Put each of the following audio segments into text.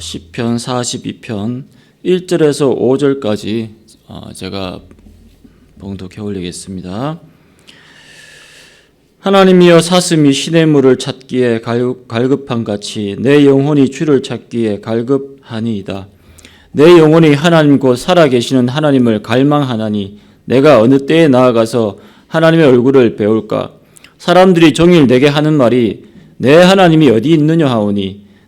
시편 42편 1절에서 5절까지 어, 제가 봉독해 올리겠습니다. 하나님이여 사슴이 신의 물을 찾기에 갈- 갈급한 같이 내 영혼이 주를 찾기에 갈급하니이다. 내 영혼이 하나님 곧 살아계시는 하나님을 갈망하나니 내가 어느 때에 나아가서 하나님의 얼굴을 배울까? 사람들이 종일 내게 하는 말이 내 하나님이 어디 있느냐 하오니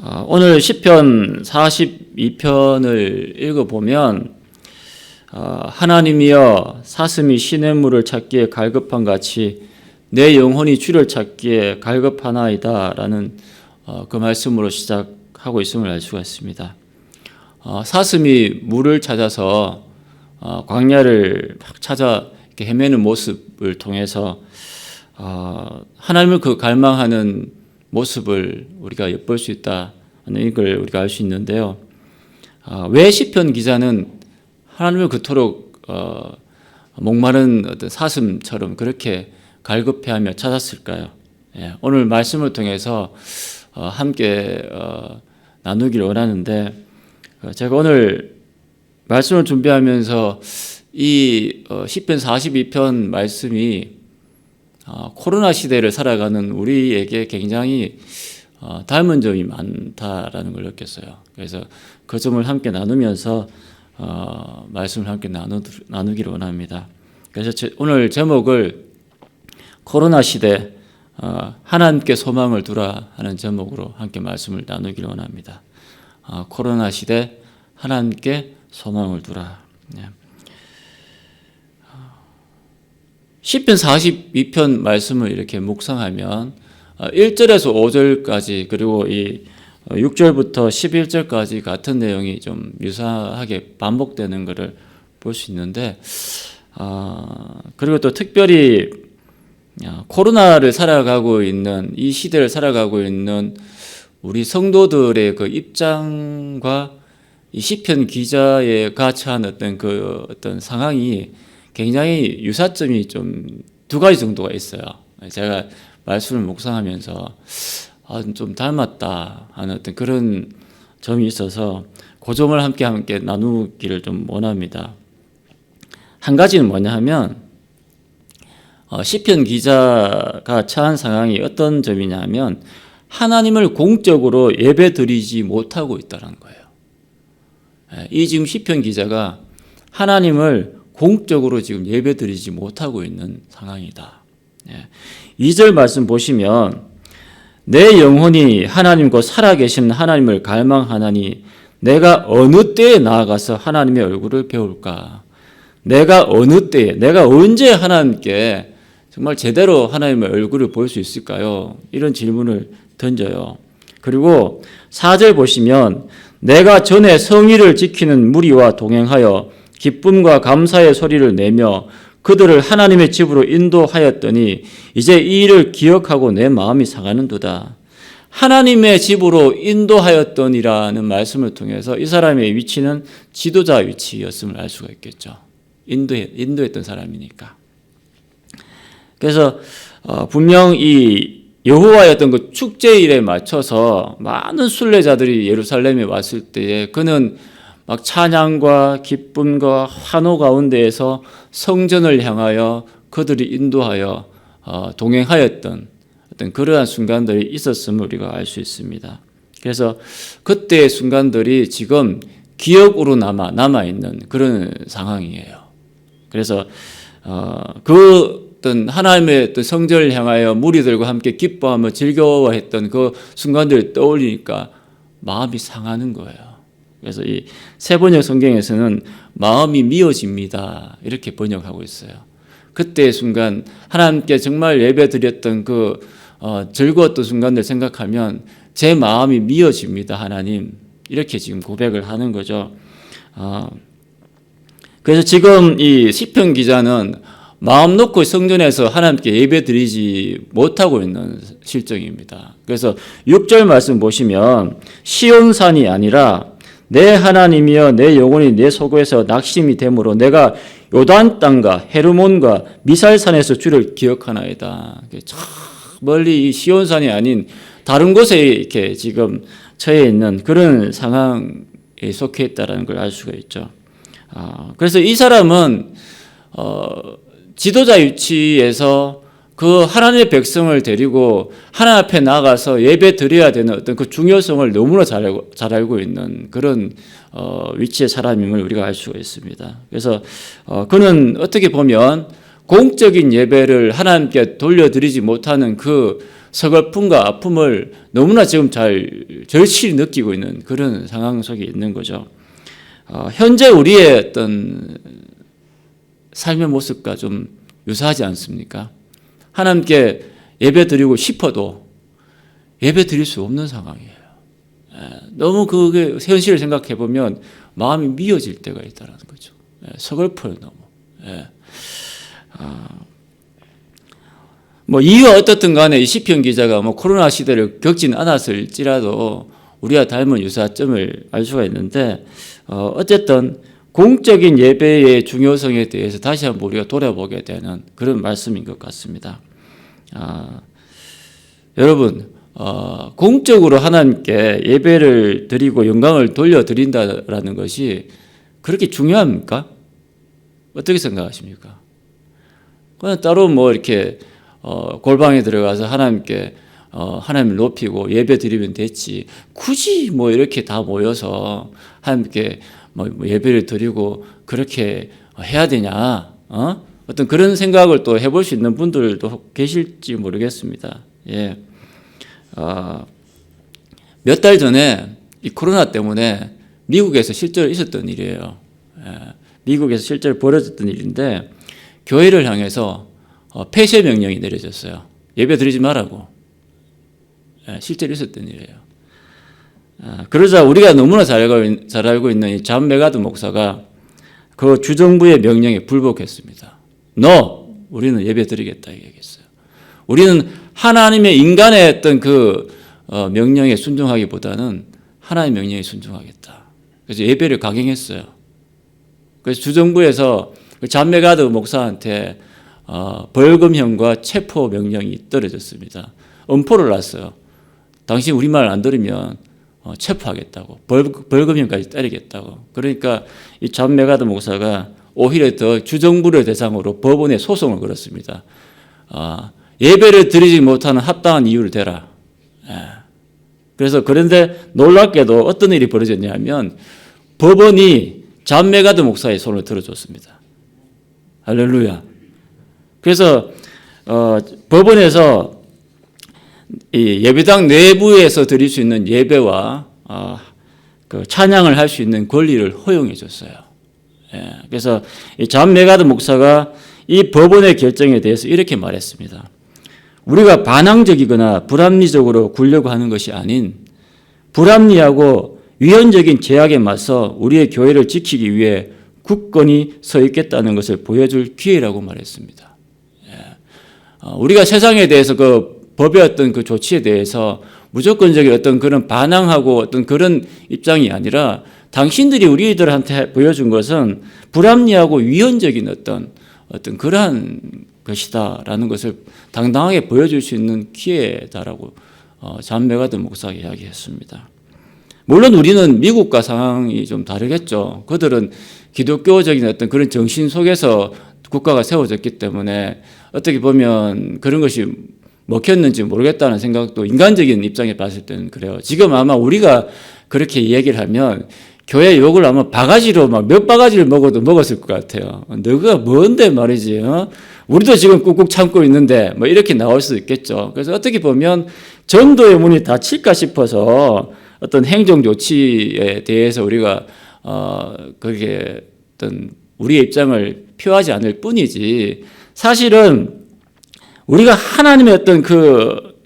아, 오늘 시편 42편을 읽어보면 아, 하나님이여 사슴이 신의 물을 찾기에 갈급한 같이 내 영혼이 주를 찾기에 갈급하나이다 라는 어, 그 말씀으로 시작하고 있음을 알 수가 있습니다. 어, 사슴이 물을 찾아서 어, 광야를 막 찾아 헤매는 모습을 통해서 어, 하나님을 그 갈망하는 모습을 우리가 엿볼 수 있다는 이걸 우리가 알 수 있는데요. 아, 왜 시편 기자는 하나님을 그토록 어, 목마른 어떤 사슴처럼 그렇게 갈급해하며 찾았을까요? 예, 오늘 말씀을 통해서 어, 함께 어, 나누기를 원하는데 어, 제가 오늘 말씀을 준비하면서 이 어, 시편 42편 말씀이 어, 코로나 시대를 살아가는 우리에게 굉장히 어, 닮은 점이 많다라는 걸 느꼈어요. 그래서 그 점을 함께 나누면서 어, 말씀을 함께 나누기를 원합니다. 그래서 오늘 제목을 코로나 시대 하나님께 소망을 두라 하는 제목으로 함께 말씀을 나누기를 원합니다. 코로나 시대 하나님께 소망을 두라. 네. 10편 42편 말씀을 이렇게 묵상하면 어, 1절에서 5절까지 그리고 이 어, 6절부터 11절까지 같은 내용이 좀 유사하게 반복되는 것을 볼 수 있는데 어, 그리고 또 특별히 코로나를 살아가고 있는 이 시대를 살아가고 있는 우리 성도들의 그 입장과 이 시편 기자의 가처한 어떤 그 어떤 상황이 굉장히 유사점이 좀 두 가지 정도가 있어요. 제가 말씀을 묵상하면서 아, 좀 닮았다 하는 어떤 그런 점이 있어서 그 점을 함께 함께 나누기를 좀 원합니다. 한 가지는 뭐냐 하면 어, 시편 기자가 처한 상황이 어떤 점이냐면 하나님을 공적으로 예배 드리지 못하고 있다는 거예요. 예, 이 지금 시편 기자가 하나님을 공적으로 지금 예배 드리지 못하고 있는 상황이다. 예. 2절 말씀 보시면 내 영혼이 하나님과 살아계신 하나님을 갈망하나니 내가 어느 때에 나아가서 하나님의 얼굴을 배울까? 내가 어느 때에, 내가 언제 하나님께 정말 제대로 하나님의 얼굴을 볼 수 있을까요? 이런 질문을 던져요. 그리고 4절 보시면 내가 전에 성의를 지키는 무리와 동행하여 기쁨과 감사의 소리를 내며 그들을 하나님의 집으로 인도하였더니 이제 이 일을 기억하고 내 마음이 상하는도다. 하나님의 집으로 인도하였더니라는 말씀을 통해서 이 사람의 위치는 지도자 위치였음을 알 수가 있겠죠. 인도해, 인도했던 사람이니까. 그래서 어, 분명 이 여호와의 어떤 그 축제일에 맞춰서 많은 순례자들이 예루살렘에 왔을 때에 그는 막 찬양과 기쁨과 환호 가운데에서 성전을 향하여 그들이 인도하여 어, 동행하였던 어떤 그러한 순간들이 있었음을 우리가 알 수 있습니다. 그래서 그때의 순간들이 지금 기억으로 남아 남아 있는 그런 상황이에요. 그래서 어, 그 어떤 하나님의 어떤 성전을 향하여 무리들과 함께 기뻐하며 즐거워했던 그 순간들을 떠올리니까 마음이 상하는 거예요. 그래서 이 세 번역 성경에서는 마음이 미어집니다. 이렇게 번역하고 있어요. 그때의 순간 하나님께 정말 예배드렸던 그 어, 즐거웠던 순간들 생각하면 제 마음이 미어집니다, 하나님. 이렇게 지금 고백을 하는 거죠. 아, 그래서 지금 이 시편 기자는 마음 놓고 성전에서 하나님께 예배 드리지 못하고 있는 실정입니다. 그래서 6절 말씀 보시면 시온산이 아니라 내 하나님이여 내 영혼이 내 속에서 낙심이 되므로 내가 요단 땅과 헤르몬과 미살산에서 주를 기억하나이다. 저 멀리 이 시온산이 아닌 다른 곳에 이렇게 지금 처해 있는 그런 상황에 속해 있다라는 걸 알 수가 있죠. 아, 그래서 이 사람은 어, 지도자 위치에서 그 하나님의 백성을 데리고 하나님 앞에 나가서 예배 드려야 되는 어떤 그 중요성을 너무나 잘 알고, 잘 알고 있는 그런 어, 위치의 사람임을 우리가 알 수가 있습니다. 그래서 어, 그는 어떻게 보면 공적인 예배를 하나님께 돌려드리지 못하는 그 서글픔과 아픔을 너무나 지금 잘 절실히 느끼고 있는 그런 상황 속에 있는 거죠. 어, 현재 우리의 어떤 삶의 모습과 좀 유사하지 않습니까? 하나님께 예배 드리고 싶어도 예배 드릴 수 없는 상황이에요. 예, 너무 그게 현실을 생각해 보면 마음이 미어질 때가 있다는 거죠. 예, 서글퍼요 너무. 예. 아, 뭐 이유가 어떻든 간에 이 시편 기자가 뭐 코로나 시대를 겪진 않았을지라도 우리와 닮은 유사점을 알 수가 있는데 어, 어쨌든 공적인 예배의 중요성에 대해서 다시 한번 우리가 돌아보게 되는 그런 말씀인 것 같습니다. 아, 여러분, 어, 공적으로 하나님께 예배를 드리고 영광을 돌려 드린다라는 것이 그렇게 중요합니까? 어떻게 생각하십니까? 그냥 따로 뭐 이렇게 어, 골방에 들어가서 하나님께 어, 하나님을 높이고 예배 드리면 됐지. 굳이 뭐 이렇게 다 모여서 하나님께 뭐 예배를 드리고 그렇게 해야 되냐? 어? 어떤 그런 생각을 또 해볼 수 있는 분들도 계실지 모르겠습니다. 예. 어, 몇 달 전에 이 코로나 때문에 미국에서 실제로 있었던 일이에요. 예. 미국에서 실제로 벌어졌던 일인데 교회를 향해서 어, 폐쇄 명령이 내려졌어요. 예배 드리지 말라고. 예, 실제로 있었던 일이에요. 아, 그러자 우리가 너무나 잘 알고, 잘 알고 있는 이잠 메가드 목사가 그 주정부의 명령에 불복했습니다. 너 우리는 예배 드리겠다 얘기했어요. 우리는 하나님의 인간의 어떤 그 어, 명령에 순종하기보다는 하나님의 명령에 순종하겠다. 그래서 예배를 강행했어요. 그래서 주정부에서 잠메가드 목사한테 어, 벌금형과 체포 명령이 떨어졌습니다. 엄포를 놨어요. 당신 우리 말 안 들으면 어, 체포하겠다고 벌금형까지 때리겠다고. 그러니까 이 잠메가드 목사가 오히려 더 주정부를 대상으로 법원에 소송을 걸었습니다. 어, 예배를 드리지 못하는 합당한 이유를 대라. 예. 그래서 그런데 놀랍게도 어떤 일이 벌어졌냐면 법원이 잠메가드 목사의 손을 들어줬습니다. 할렐루야. 그래서 어, 법원에서 이 예배당 내부에서 드릴 수 있는 예배와 어, 그 찬양을 할 수 있는 권리를 허용해 줬어요. 예, 그래서 이잠 메가드 목사가 이 법원의 결정에 대해서 이렇게 말했습니다. 우리가 반항적이거나 불합리적으로 굴려고 하는 것이 아닌 불합리하고 위헌적인 제약에 맞서 우리의 교회를 지키기 위해 굳건히 서 있겠다는 것을 보여줄 기회라고 말했습니다. 예. 어, 우리가 세상에 대해서 그 법의 어떤 그 조치에 대해서 무조건적인 어떤 그런 반항하고 어떤 그런 입장이 아니라 당신들이 우리들한테 보여준 것은 불합리하고 위헌적인 어떤 어떤 그러한 것이다라는 것을 당당하게 보여줄 수 있는 기회다라고 어, 잔메가드 목사가 이야기했습니다. 물론 우리는 미국과 상황이 좀 다르겠죠. 그들은 기독교적인 어떤 그런 정신 속에서 국가가 세워졌기 때문에 어떻게 보면 그런 것이 먹혔는지 모르겠다는 생각도 인간적인 입장에 봤을 때는 그래요. 지금 아마 우리가 그렇게 얘기를 하면 교회 욕을 아마 바가지로 막 몇 바가지를 먹어도 먹었을 것 같아요. 너가 뭔데 말이지. 어? 우리도 지금 꾹꾹 참고 있는데 뭐 이렇게 나올 수 있겠죠. 그래서 어떻게 보면 전도의 문이 닫힐까 싶어서 어떤 행정 조치에 대해서 우리가 어 그게 어떤 우리의 입장을 표하지 않을 뿐이지 사실은 우리가 하나님의 어떤 그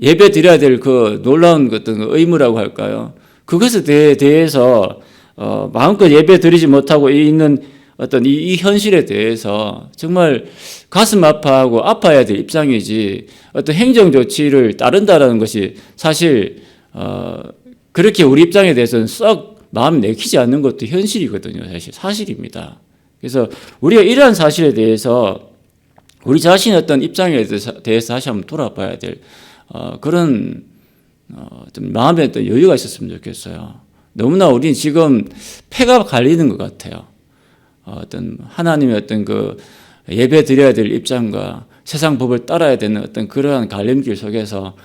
예배 드려야 될 그 놀라운 어떤 그 의무라고 할까요? 그것에 대해, 대해서 어, 마음껏 예배 드리지 못하고 있는 어떤 이, 이 현실에 대해서 정말 가슴 아파하고 아파야 될 입장이지 어떤 행정 조치를 따른다라는 것이 사실 어, 그렇게 우리 입장에 대해서는 썩 마음 내키지 않는 것도 현실이거든요. 사실 사실입니다. 그래서 우리가 이러한 사실에 대해서 우리 자신의 어떤 입장에 대해서, 다시 한번 돌아봐야 될 어, 그런 어, 좀 마음에 또 여유가 있었으면 좋겠어요. 너무나 우리는 지금 패가 갈리는 것 같아요. 어, 어떤 하나님의 어떤 그 예배 드려야 될 입장과 세상 법을 따라야 되는 어떤 그러한 갈림길 속에서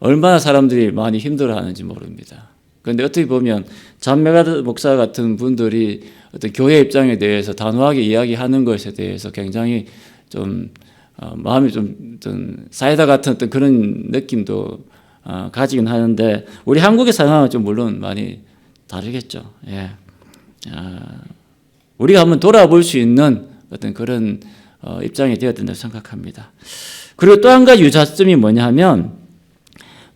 얼마나 사람들이 많이 힘들어하는지 모릅니다. 그런데 어떻게 보면 잔메가 목사 같은 분들이 어떤 교회 입장에 대해서 단호하게 이야기하는 것에 대해서 굉장히 좀 어, 마음이 좀 어떤 사이다 같은 어떤 그런 느낌도 어, 가지긴 하는데 우리 한국의 상황은 좀 물론 많이 다르겠죠. 예. 아, 우리가 한번 돌아볼 수 있는 어떤 그런 어, 입장이 되어야 된다고 생각합니다. 그리고 또 한 가지 유사점이 뭐냐 하면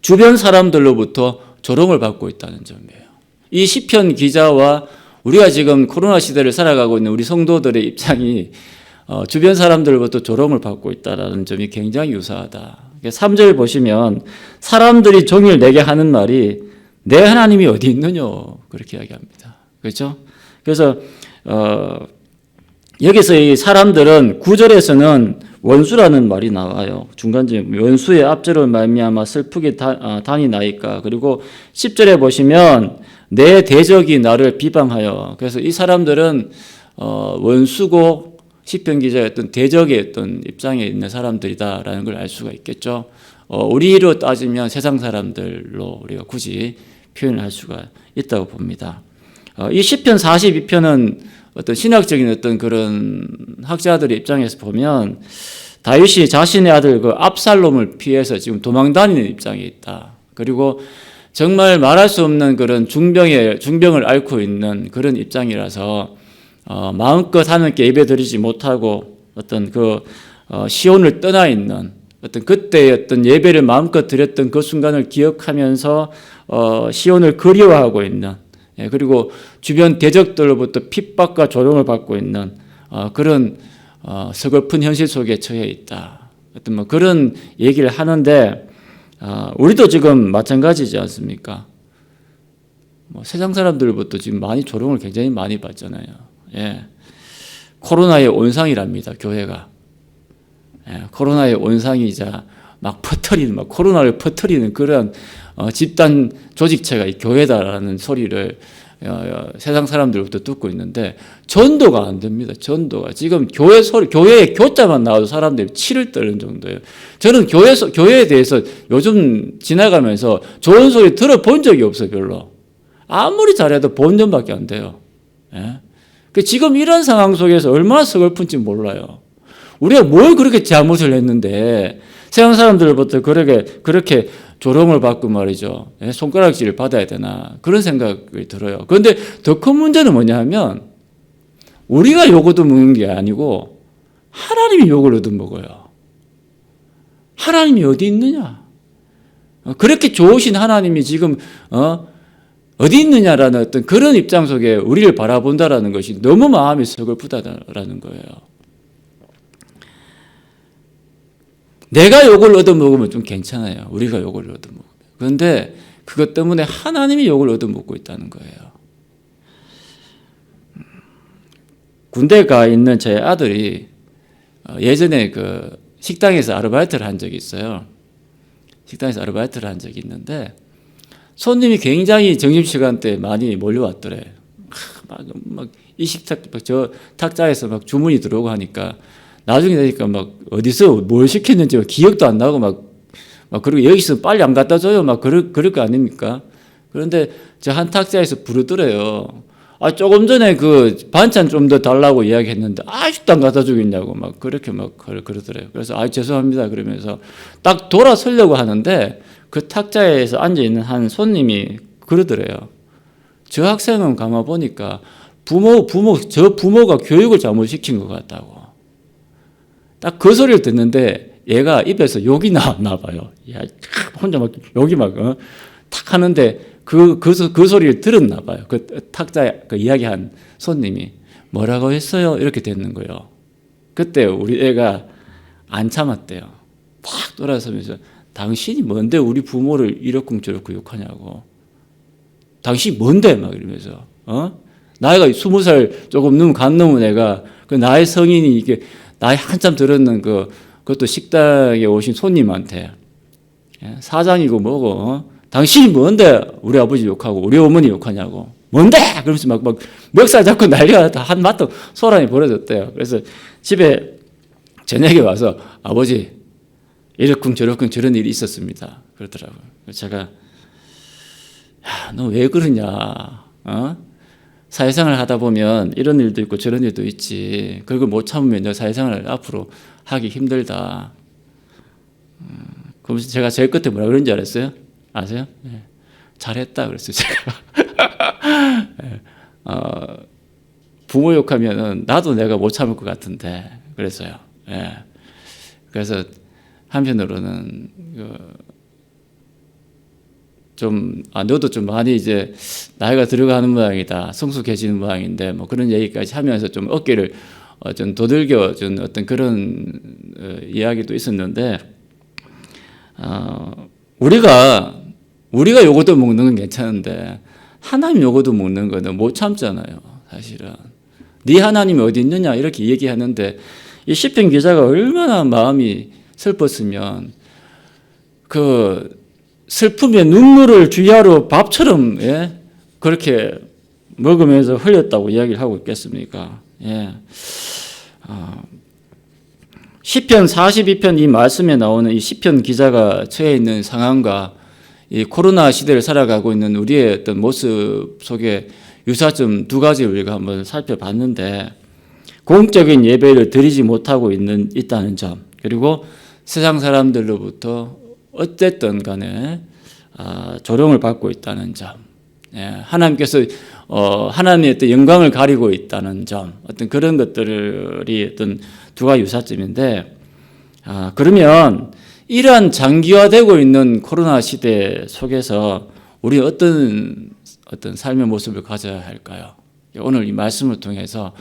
주변 사람들로부터 조롱을 받고 있다는 점이에요. 이 시편 기자와 우리가 지금 코로나 시대를 살아가고 있는 우리 성도들의 입장이 어, 주변 사람들로부터 조롱을 받고 있다는 점이 굉장히 유사하다. 3절 보시면 사람들이 종일 내게 하는 말이 내 하나님이 어디 있느냐 그렇게 이야기합니다. 그렇죠? 그래서 어, 여기서 이 사람들은 구절에서는 원수라는 말이 나와요. 중간쯤 원수의 압제로 말미암아 슬프게 다, 아, 단이 나이까. 그리고 10절에 보시면 내 대적이 나를 비방하여. 그래서 이 사람들은 어, 원수고 시편 어떤 대적의 어떤 입장에 있는 사람들이다라는 걸 알 수가 있겠죠. 어, 우리로 따지면 세상 사람들로 우리가 굳이 표현을 할 수가 있다고 봅니다. 어, 이 시편 42편은 어떤 신학적인 어떤 그런 학자들의 입장에서 보면 다윗이 자신의 아들 그 압살롬을 피해서 지금 도망 다니는 입장에 있다. 그리고 정말 말할 수 없는 그런 중병의 중병을 앓고 있는 그런 입장이라서 어, 마음껏 하나님께 예배드리지 못하고 어떤 그 어, 시온을 떠나 있는 어떤 그때의 어떤 예배를 마음껏 드렸던 그 순간을 기억하면서 어, 시온을 그리워하고 있는 예, 그리고 주변 대적들로부터 핍박과 조롱을 받고 있는 어, 그런 어, 서글픈 현실 속에 처해 있다. 어떤 뭐 그런 얘기를 하는데 어, 우리도 지금 마찬가지지 않습니까? 뭐 세상 사람들부터 지금 많이 조롱을 굉장히 많이 받잖아요. 예. 코로나의 온상이랍니다. 교회가. 예, 코로나의 온상이자 막 퍼터리는 막 코로나를 퍼터리는 그런 어, 집단 조직체가 이 교회다라는 소리를 어, 어, 세상 사람들부터 듣고 있는데 전도가 안 됩니다. 전도가 지금 교회 소리 교회의 교자만 나와도 사람들이 치를 떨는 정도예요. 저는 교회 교회에 대해서 요즘 지나가면서 좋은 소리 들어본 적이 없어요. 별로 아무리 잘해도 본전밖에 안 돼요. 예? 그 지금 이런 상황 속에서 얼마나 서글픈지 몰라요. 우리가 뭘 그렇게 잘못을 했는데 세상 사람들부터 그렇게 그렇게 조롱을 받고 말이죠. 예, 손가락질을 받아야 되나 그런 생각이 들어요. 그런데 더 큰 문제는 뭐냐면 우리가 욕 얻어먹는 게 아니고 하나님이 욕을 얻어먹어요. 하나님이 어디 있느냐? 어, 그렇게 좋으신 하나님이 지금 어 어디 있느냐라는 어떤 그런 입장 속에 우리를 바라본다라는 것이 너무 마음이 서글프다라는 거예요. 내가 욕을 얻어먹으면 좀 괜찮아요. 우리가 욕을 얻어먹으면. 그런데 그것 때문에 하나님이 욕을 얻어먹고 있다는 거예요. 군대 가 있는 제 아들이 어, 예전에 그 식당에서 아르바이트를 한 적이 있어요. 식당에서 아르바이트를 한 적이 있는데 손님이 굉장히 점심시간 때 많이 몰려왔더래. 막, 막, 이 식탁, 저 탁자에서 막 주문이 들어오고 하니까 나중에 되니까 막 어디서 뭘 시켰는지 기억도 안 나고 막, 막 그리고 여기서 빨리 안 갖다 줘요. 막 그럴, 그럴 거 아닙니까? 그런데 저 한 탁자에서 부르더래요. 아, 조금 전에 그 반찬 좀 더 달라고 이야기 했는데 아직도 안 갖다 주겠냐고 막 그렇게 막 그러더래요. 그래서 아, 죄송합니다. 그러면서 딱 돌아서려고 하는데 그 탁자에서 앉아 있는 한 손님이 그러더래요. 저 학생은 가만 보니까 부모 부모 저 부모가 교육을 잘못 시킨 것 같다고. 딱 그 소리를 듣는데 얘가 입에서 욕이 나왔나 봐요. 야, 혼자 막 욕이 막, 어? 탁 하는데 그, 그, 그 소리를 들었나 봐요. 그 탁자, 그 이야기한 손님이 뭐라고 했어요? 이렇게 됐는 거예요. 그때 우리 애가 안 참았대요. 팍 돌아서면서 당신이 뭔데 우리 부모를 이렇쿵저렇고 욕하냐고. 당신이 뭔데? 막 이러면서, 어? 나이가 스무 살 조금 넘은 간 넘은 애가 그 나이 성인이 이게 나이 한참 들었는 그 그것도 식당에 오신 손님한테 예, 사장이고 뭐고 어? 당신이 뭔데 우리 아버지 욕하고 우리 어머니 욕하냐고 뭔데 그러면서 막 막 멱살 잡고 난리가 다한 마트 소란이 벌어졌대요. 그래서 집에 저녁에 와서 아버지 이렇쿵 저렇쿵 저런 일이 있었습니다. 그러더라고요. 제가 너 왜 그러냐? 어? 사회생활 하다 보면 이런 일도 있고 저런 일도 있지. 그걸 못 참으면 너 사회생활 앞으로 하기 힘들다. 음, 그러면서 제가 제일 끝에 뭐라 그런지 알았어요? 아세요? 예. 잘했다 그랬어요. 제가. 예. 어, 부모 욕하면은 나도 내가 못 참을 것 같은데 그랬어요. 예. 그래서 한편으로는 그 좀, 아, 너도 좀 많이 이제 나이가 들어가는 모양이다. 성숙해지는 모양인데, 뭐 그런 얘기까지 하면서 좀 어깨를 어, 좀 도들겨 준 어떤 그런 어, 이야기도 있었는데, 어, 우리가, 우리가 요거도 먹는 건 괜찮은데, 하나님 요거도 먹는 거는 못 참잖아요. 사실은. 네 하나님이 어디 있느냐? 이렇게 얘기하는데, 이 시편 기자가 얼마나 마음이 슬펐으면, 그, 슬픔에 눈물을 주야로 밥처럼 예? 그렇게 먹으면서 흘렸다고 이야기를 하고 있겠습니까? 예. 어, 시편 42편 이 말씀에 나오는 이 시편 기자가 처해 있는 상황과 이 코로나 시대를 살아가고 있는 우리의 어떤 모습 속에 유사점 두 가지를 우리가 한번 살펴봤는데 공적인 예배를 드리지 못하고 있는 있다는 점 그리고 세상 사람들로부터 어쨌든 간에 아, 조롱을 받고 있다는 점, 예, 하나님께서 어, 하나님의 어떤 영광을 가리고 있다는 점, 어떤 그런 것들이 어떤 두 가지 유사점인데, 아, 그러면 이러한 장기화되고 있는 코로나 시대 속에서 우리 어떤 어떤 삶의 모습을 가져야 할까요? 오늘 이 말씀을 통해서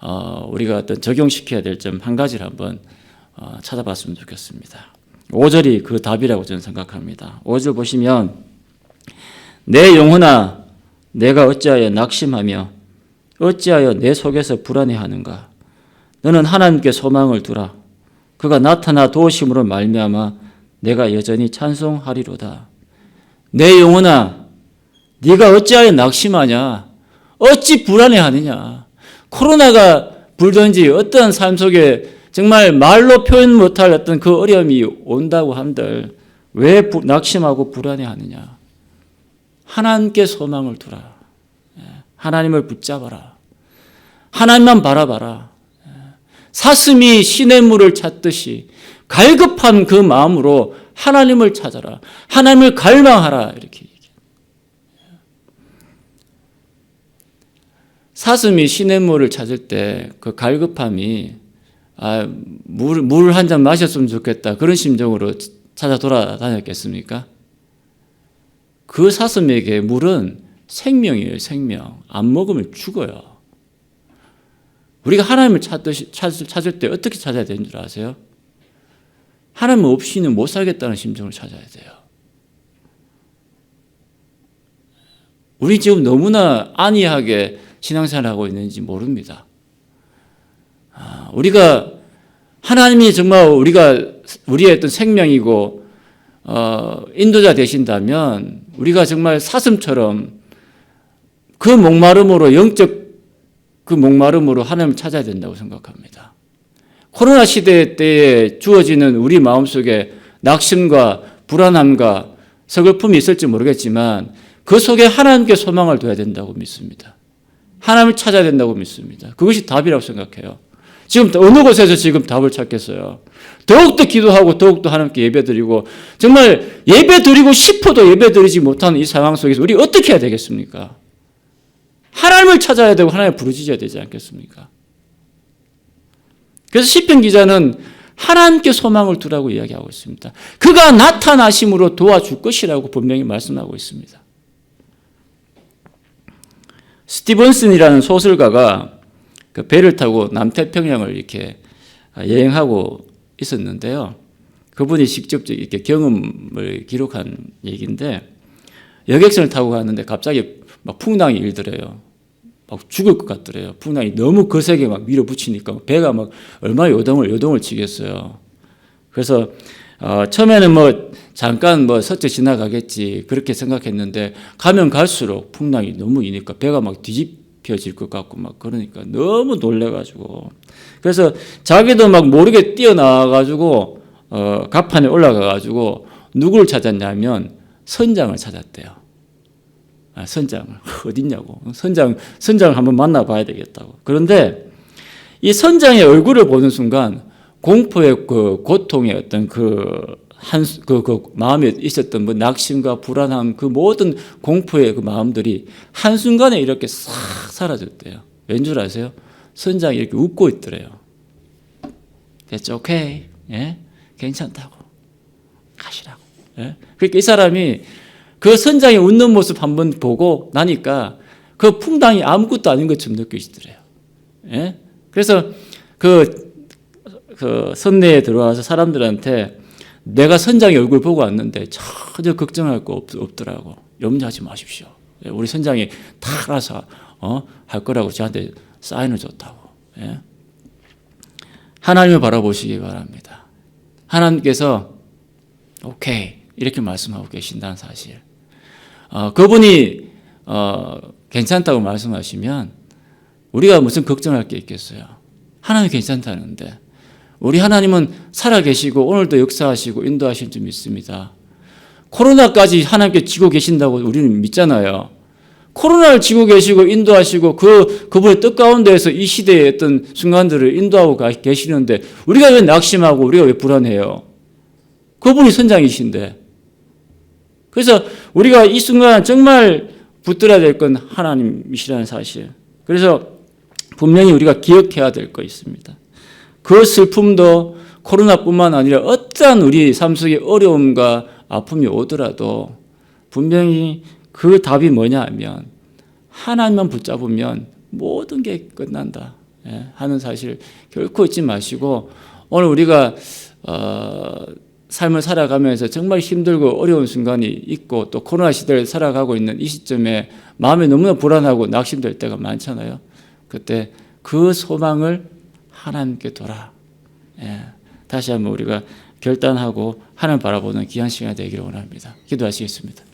어, 우리가 어떤 적용시켜야 될 점 한 가지를 한번 어, 찾아봤으면 좋겠습니다. 5절이 그 답이라고 저는 생각합니다. 5절 보시면 내 영혼아 내가 어찌하여 낙심하며 어찌하여 내 속에서 불안해하는가? 너는 하나님께 소망을 두라. 그가 나타나 도우심으로 말미암아 내가 여전히 찬송하리로다. 내 영혼아 네가 어찌하여 낙심하냐? 어찌 불안해하느냐? 코로나가 불든지 어떠한 삶 속에 정말 말로 표현 못할 어떤 그 어려움이 온다고 한들 왜 낙심하고 불안해하느냐? 하나님께 소망을 두라. 예, 하나님을 붙잡아라. 하나님만 바라봐라. 예, 사슴이 신의 물을 찾듯이 갈급한 그 마음으로 하나님을 찾아라. 하나님을 갈망하라. 이렇게 예. 사슴이 신의 물을 찾을 때 그 갈급함이 아, 물, 물 한 잔 마셨으면 좋겠다. 그런 심정으로 찾아 돌아다녔겠습니까? 그 사슴에게 물은 생명이에요, 생명. 안 먹으면 죽어요. 우리가 하나님을 찾듯이, 찾을, 찾을 때 어떻게 찾아야 되는 줄 아세요? 하나님 없이는 못 살겠다는 심정을 찾아야 돼요. 우리 지금 너무나 안이하게 신앙생활 하고 있는지 모릅니다. 아, 우리가 하나님이 정말 우리가 우리의 어떤 생명이고 어, 인도자 되신다면 우리가 정말 사슴처럼 그 목마름으로 영적 그 목마름으로 하나님을 찾아야 된다고 생각합니다. 코로나 시대 때에 주어지는 우리 마음속에 낙심과 불안함과 서글픔이 있을지 모르겠지만 그 속에 하나님께 소망을 둬야 된다고 믿습니다. 하나님을 찾아야 된다고 믿습니다. 그것이 답이라고 생각해요. 지금 어느 곳에서 지금 답을 찾겠어요? 더욱더 기도하고 더욱더 하나님께 예배드리고 정말 예배드리고 싶어도 예배드리지 못하는 이 상황 속에서 우리 어떻게 해야 되겠습니까? 하나님을 찾아야 되고 하나님을 부르짖어야 되지 않겠습니까? 그래서 시편 기자는 하나님께 소망을 두라고 이야기하고 있습니다. 그가 나타나심으로 도와줄 것이라고 분명히 말씀하고 있습니다. 스티븐슨이라는 소설가가 그 배를 타고 남태평양을 이렇게 여행하고 있었는데요. 그분이 직접 이렇게 경험을 기록한 얘기인데 여객선을 타고 가는데 갑자기 막 풍랑이 일더래요. 막 죽을 것 같더래요. 풍랑이 너무 거세게 막 밀어붙이니까 배가 막 얼마나 요동을 요동을 치겠어요. 그래서 어, 처음에는 뭐 잠깐 뭐 서쳐 지나가겠지 그렇게 생각했는데 가면 갈수록 풍랑이 너무 이니까 배가 막 뒤집 혀질 것 같고 막 그러니까 너무 놀래가지고 그래서 자기도 막 모르게 뛰어나와가지고 어, 갑판에 올라가가지고 누구를 찾았냐면 선장을 찾았대요. 아, 선장을 어딨냐고 선장 선장을 한번 만나봐야 되겠다고. 그런데 이 선장의 얼굴을 보는 순간 공포의 그 고통의 어떤 그 한그 그, 그 마음에 있었던 뭐 낙심과 불안함 그 모든 공포의 그 마음들이 한 순간에 이렇게 싹 사라졌대요. 왠 줄 아세요? 선장이 이렇게 웃고 있더래요. That's okay. 예? 괜찮다고. 가시라고. 예? 그러니까 이 사람이 그 선장의 웃는 모습 한번 보고 나니까 그 풍당이 아무것도 아닌 것처럼 느껴지더래요. 예? 그래서 그, 그 선내에 들어와서 사람들한테 내가 선장의 얼굴 보고 왔는데 전혀 걱정할 거 없, 없더라고. 염려하지 마십시오. 예? 우리 선장이 다 알아서 어? 할 거라고 저한테 사인을 줬다고. 예? 하나님을 바라보시기 바랍니다. 하나님께서 오케이 이렇게 말씀하고 계신다는 사실. 어, 그분이 어, 괜찮다고 말씀하시면 우리가 무슨 걱정할 게 있겠어요. 하나님 괜찮다는데 우리 하나님은 살아계시고 오늘도 역사하시고 인도하실 줄 믿습니다. 코로나까지 하나님께 지고 계신다고 우리는 믿잖아요. 코로나를 지고 계시고 인도하시고 그 그분의 뜻 가운데에서 이 시대의 어떤 순간들을 인도하고 계시는데 우리가 왜 낙심하고 우리가 왜 불안해요? 그분이 선장이신데. 그래서 우리가 이 순간 정말 붙들어야 될 건 하나님이시라는 사실. 그래서 분명히 우리가 기억해야 될 거 있습니다. 그 슬픔도 코로나뿐만 아니라 어떠한 우리 삶 속에 어려움과 아픔이 오더라도 분명히 그 답이 뭐냐 하면 하나님만 붙잡으면 모든 게 끝난다 예, 하는 사실 결코 잊지 마시고 오늘 우리가 어, 삶을 살아가면서 정말 힘들고 어려운 순간이 있고 또 코로나 시대를 살아가고 있는 이 시점에 마음이 너무나 불안하고 낙심될 때가 많잖아요. 그때 그 소망을 하나님께 돌아. 예, 다시 한번 우리가 결단하고 하나님 바라보는 귀한 시간이 되기를 원합니다. 기도하시겠습니다.